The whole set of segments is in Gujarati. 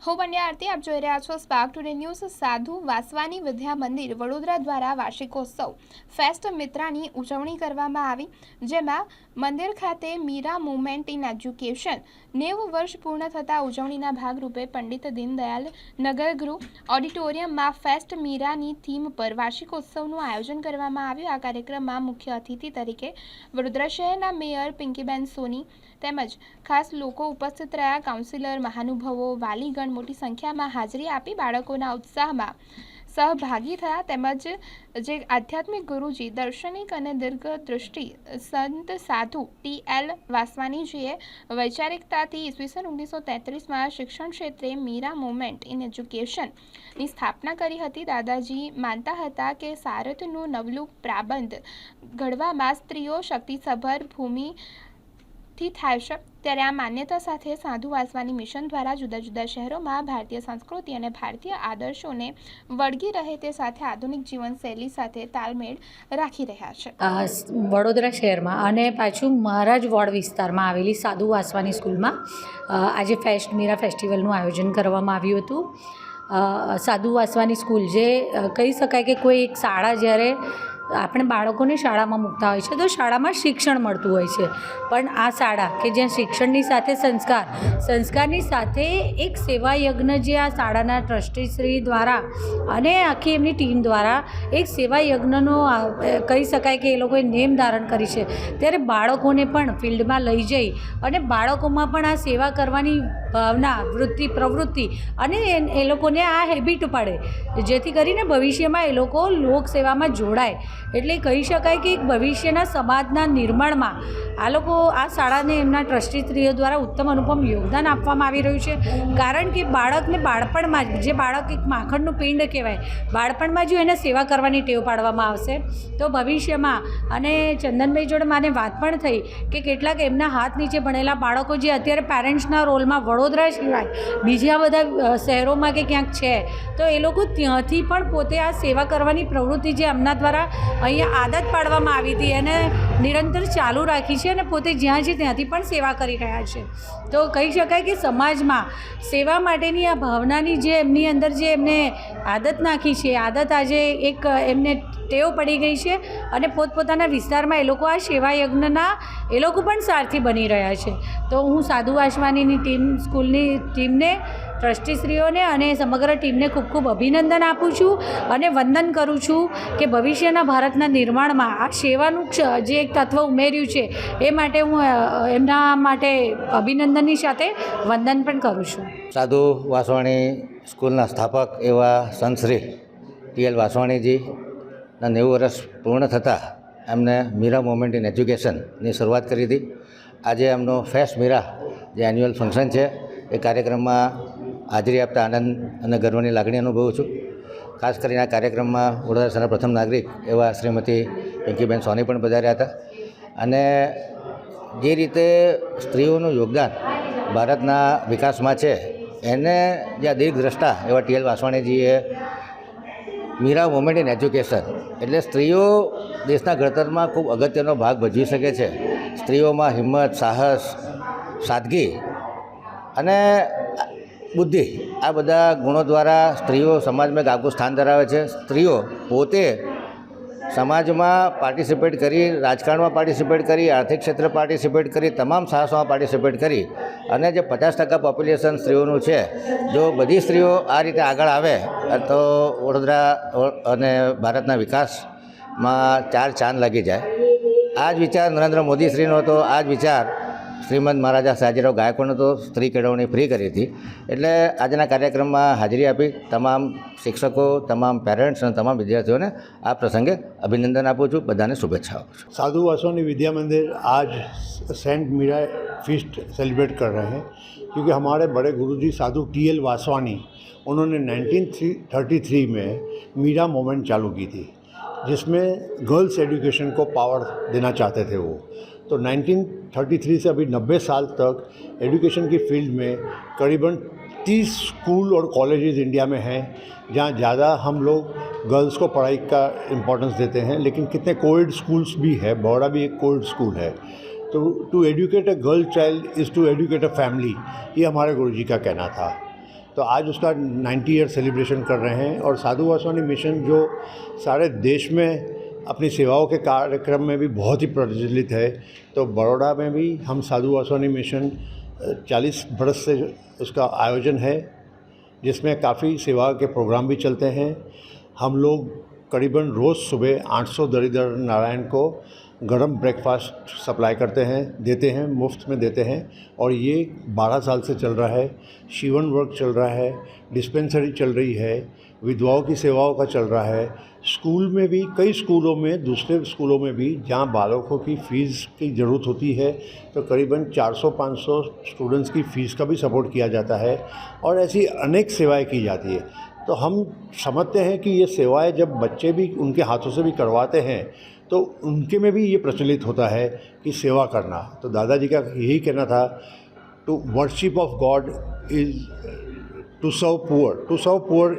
હું પંડ્યા આરતી, આપ જોઈ રહ્યા છો સ્પાર્ક ટુડે ન્યૂઝ સાધુ વાસવાની વિદ્યા મંદિર વડોદરા દ્વારા વાર્ષિકોત્સવ ફેસ્ટ મિત્રાની ઉજવણી કરવામાં આવી, જેમાં મંદિર ખાતે મીરા મુવમેન્ટ ઇન એજ્યુકેશન નેવું વર્ષ પૂર્ણ થતા ઉજવણીના ભાગરૂપે પંડિત દીનદયાલ નગરગૃહ ઓડિટોરિયમમાં ફેસ્ટ મીરાની થીમ પર વાર્ષિકોત્સવનું આયોજન કરવામાં આવ્યું. આ કાર્યક્રમમાં મુખ્ય અતિથિ તરીકે વડોદરા શહેરના મેયર પિંકીબેન સોની તેમજ ખાસ લોકો ઉપસ્થિત રહ્યા કાઉન્સિલર મહાનુભાવો, વાલીગણ મોટી સંખ્યામાં હાજરી આપી બાળકોના ઉત્સાહમાં સહભાગી થયા. તેમજ જે આધ્યાત્મિક ગુરુજી, દર્શનિક અને દીર્ઘ દૃષ્ટિ સંત સાધુ ટી એલ વાસવાનીજીએ વૈચારિકતાથી ઈસવીસન ઓગણીસો તેત્રીસમાં શિક્ષણ ક્ષેત્રે મીરા મુવમેન્ટ ઇન એજ્યુકેશનની સ્થાપના કરી હતી. દાદાજી માનતા હતા કે સારથનું નવલું પ્રાબંધ ઘડવામાં સ્ત્રીઓ શક્તિસભર ભૂમિ થી થાય છે. ત્યારે આ માન્યતા સાથે સાધુ વાસવાની મિશન દ્વારા જુદા જુદા શહેરોમાં ભારતીય સંસ્કૃતિ અને ભારતીય આદર્શોને વળગી રહે તે સાથે આધુનિક જીવનશૈલી સાથે તાલમેળ રાખી રહ્યા છે. વડોદરા શહેરમાં અને પાછું મહારાજ વોર્ડ વિસ્તારમાં આવેલી સાધુ વાસવાની સ્કૂલમાં આજે ફેસ્ટ, મીરા ફેસ્ટિવલનું આયોજન કરવામાં આવ્યું હતું. સાધુ વાસવાની સ્કૂલ જે કહી શકાય કે કોઈ એક શાળા જ્યારે આપણે બાળકોને શાળામાં મૂકતા હોય છે તો શાળામાં શિક્ષણ મળતું હોય છે. પણ આ શાળા કે જ્યાં શિક્ષણની સાથે સંસ્કાર, સંસ્કારની સાથે એક સેવા યજ્ઞ જે આ શાળાના ટ્રસ્ટીશ્રી દ્વારા અને આખી એમની ટીમ દ્વારા એક સેવા યજ્ઞનો કહી શકાય કે એ લોકોએ નેમ ધારણ કરી છે. ત્યારે બાળકોને પણ ફિલ્ડમાં લઈ જઈ અને બાળકોમાં પણ આ સેવા કરવાની ભાવના, વૃત્તિ, પ્રવૃત્તિ અને એ- લોકોને આ હેબિટ પડે. જેથી કરીને ભવિષ્યમાં એ લોકો લોકસેવામાં જોડાય. એટલે કહી શકાય કે ભવિષ્યના સમાજના નિર્માણમાં આ લોકો આ શાળાને એમના ટ્રસ્ટીશ્રીઓ દ્વારા ઉત્તમ અનુપમ યોગદાન આપવામાં આવી રહ્યું છે. કારણ કે બાળકને બાળપણમાં જ, જે બાળક એક માખણનું પિંડ કહેવાય, બાળપણમાં જો એને સેવા કરવાની ટેવ પાડવામાં આવશે. તો ભવિષ્યમાં, અને ચંદનભાઈ જોડે માને વાત પણ થઈ કે કેટલાક એમના હાથ નીચે ભણેલા બાળકો જે અત્યારે પેરેન્ટ્સના રોલમાં વડોદરા સિવાય બીજા બધા શહેરોમાં કે ક્યાંક છે, તો એ લોકો ત્યાંથી પણ પોતે આ સેવા કરવાની પ્રવૃત્તિ જે એમના દ્વારા અહીંયા આદત પાડવામાં આવી હતી એને નિરંતર ચાલુ રાખી છે અને પોતે જ્યાં છે ત્યાંથી પણ સેવા કરી રહ્યા છે. તો કહી શકાય કે સમાજમાં સેવા માટેની આ ભાવનાની જે એમની અંદર જે એમને આદત નાખી છે, આદત આજે એક એમને ટેવ પડી ગઈ છે અને પોતપોતાના વિસ્તારમાં એ લોકો આ સેવા યજ્ઞના એ લોકો પણ સારથી બની રહ્યા છે. તો હું સાધુ વાસવાનીની ટીમ, સ્કૂલની ટીમને ટ્રસ્ટીશ્રીઓને અને સમગ્ર ટીમને ખૂબ ખૂબ અભિનંદન આપું છું અને વંદન કરું છું કે ભવિષ્યના ભારતના નિર્માણમાં આ સેવાનું જે એક તત્વ ઉમેર્યું છે, એ માટે હું એમના માટે અભિનંદનની સાથે વંદન પણ કરું છું. સાધુ વાસવાણી સ્કૂલના સ્થાપક એવા સંતશ્રી ટી એલ વાસવાણીજીના નેવું વર્ષ પૂર્ણ થતાં એમને મીરા મોમેન્ટ ઇન એજ્યુકેશનની શરૂઆત કરી હતી. આજે એમનો ફેસ્ટ મીરા જે એન્યુઅલ ફંક્શન છે, એ કાર્યક્રમમાં હાજરી આપતા આનંદ અને ગર્વની લાગણી અનુભવું છું. ખાસ કરીને આ કાર્યક્રમમાં વડોદરા પ્રથમ નાગરિક એવા શ્રીમતી પિંકીબેન સોની પણ પધાર્યા હતા. અને જે રીતે સ્ત્રીઓનું યોગદાન ભારતના વિકાસમાં છે, એને જે દીર્ઘદ્રષ્ટા એવા ટી એલ વાસવાણીજીએ મીરા વુમેન ઇન એજ્યુકેશન એટલે સ્ત્રીઓ દેશના ઘડતરમાં ખૂબ અગત્યનો ભાગ ભજવી શકે છે. સ્ત્રીઓમાં હિંમત, સાહસ, સાદગી અને બુદ્ધિ. આ બધા ગુણો દ્વારા સ્ત્રીઓ સમાજમાં એક આગવું સ્થાન ધરાવે છે. સ્ત્રીઓ પોતે સમાજમાં પાર્ટિસિપેટ કરી, રાજકારણમાં પાર્ટિસિપેટ કરી, આર્થિક ક્ષેત્રે પાર્ટિસિપેટ કરી, તમામ સાહસોમાં પાર્ટિસિપેટ કરી અને જે પચાસ ટકા પોપ્યુલેશન સ્ત્રીઓનું છે, જો બધી સ્ત્રીઓ આ રીતે આગળ આવે, તો વડોદરા અને ભારતના વિકાસમાં ચાર ચાંદ લાગી જાય. આ જ વિચાર નરેન્દ્ર મોદી શ્રીનો હતો. આ જ વિચાર શ્રીમદ મહારાજા સયાજીરાવ ગાયકવાડનો તો સ્ત્રી કેળવણી ફ્રી કરી હતી એટલે આજના કાર્યક્રમમાં હાજરી આપી તમામ શિક્ષકો તમામ પેરેન્ટ્સ અને તમામ વિદ્યાર્થીઓને આ પ્રસંગે અભિનંદન આપું છું બધાને શુભેચ્છાઓ આપું છું साधु वासवानी विद्या मंदिर आज सेंट मीरा फीस्ट सेलिब्रेट कर रहे हैं क्योंकि हमारे बड़े गुरुजी साधु टी एल वासवानी उन्होंने 1933 में मीरा मूवमेंट चालू की थी जिसमें गर्ल्स एजुकेशन को पावर देना चाहते थे वो तो 1933 से अभी 90 साल तक एजुकेशन की फ़ील्ड में करीबन 30 स्कूल और कॉलेजेस इंडिया में हैं, जहाँ ज़्यादा हम लोग गर्ल्स को पढ़ाई का इम्पोर्टेंस देते हैं। लेकिन कितने कोविड स्कूल्स भी है बड़ौड़ा भी एक कोविड स्कूल है। तो to educate a girl child is to educate a family ये हमारे गुरु जी का कहना था। तो आज उसका 90 ईयर सेलिब्रेशन कर रहे हैं और साधु वासवानी मिशन जो सारे देश में अपनी सेवाओं के कार्यक्रम में भी बहुत ही प्रचलित है। तो बड़ौदा में भी हम साधु वासवानी मिशन चालीस बरस से उसका आयोजन है, जिसमें काफ़ी सेवा के प्रोग्राम भी चलते हैं। हम लोग करीबन रोज़ सुबह 800 दरिद्र नारायण को गरम ब्रेकफास्ट सप्लाई करते हैं, देते हैं, मुफ़्त में देते हैं और ये 12 साल से चल रहा है। शिवन वर्क चल रहा है डिस्पेंसरी चल रही है विधवाओं की सेवाओं का चल रहा है। स्कूल में भी, कई स्कूलों में, दूसरे स्कूलों में भी, जहाँ बालकों की फ़ीस की ज़रूरत होती है तो करीबन 400-500 स्टूडेंट्स की फ़ीस का भी सपोर्ट किया जाता है और ऐसी अनेक सेवाएँ की जाती है। तो हम समझते हैं कि ये सेवाएँ जब बच्चे भी उनके हाथों से भी करवाते हैं तो उनके में भी ये प्रचलित होता है कि सेवा करना। तो दादाजी का यही कहना था to worship of God is to serve poor to serve poor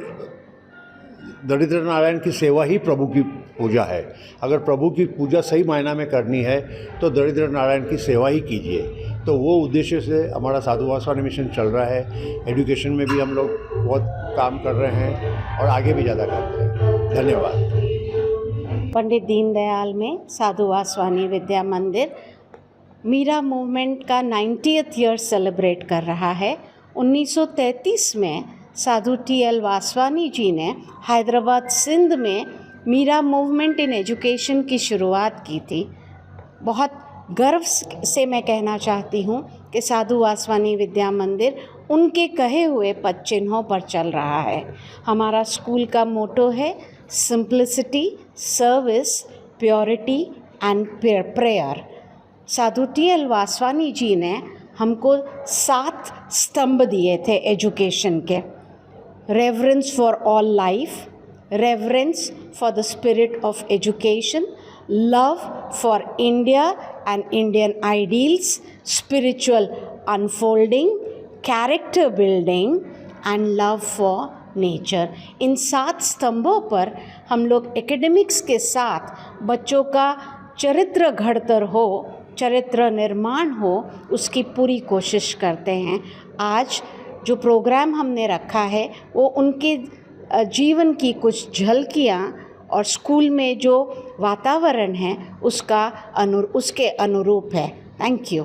दरिद्र नारायण की सेवा ही प्रभु की पूजा है। अगर प्रभु की पूजा सही मायना में करनी है तो दरिद्र नारायण की सेवा ही कीजिए। तो वो उद्देश्य से हमारा साधु वासवानी मिशन चल रहा है। एजुकेशन में भी हम लोग बहुत काम कर रहे हैं और आगे भी ज़्यादा करते हैं धन्यवाद। पंडित दीनदयाल में साधु वासवानी विद्या मंदिर, मीरा मूवमेंट का 90th ईयर सेलिब्रेट कर रहा है। 1933 में साधु टी एल वासवानी जी ने हैदराबाद सिंध में मीरा मूवमेंट इन एजुकेशन की शुरुआत की थी। बहुत गर्व से मैं कहना चाहती हूँ कि साधु वासवानी विद्या मंदिर उनके कहे हुए पद चिन्हों पर चल रहा है। हमारा स्कूल का मोटो है, simplicity, service, purity and prayer. Sadhu T L Vaswani ji ने हमको सात स्तंभ दिए थे एजुकेशन के। Reverence for all life, reverence for the spirit of education, love for India and Indian ideals, spiritual unfolding, character building, and love for nature इन सात स्तंभों पर हम लोग एकेडमिक्स के साथ बच्चों का चरित्र घड़तर हो चरित्र निर्माण हो उसकी पूरी कोशिश करते हैं आज जो प्रोग्राम हमने रखा है, वो उनके जीवन की कुछ झलकियाँ और स्कूल में जो वातावरण है, उसका अनु, उसके अनुरूप है। Thank you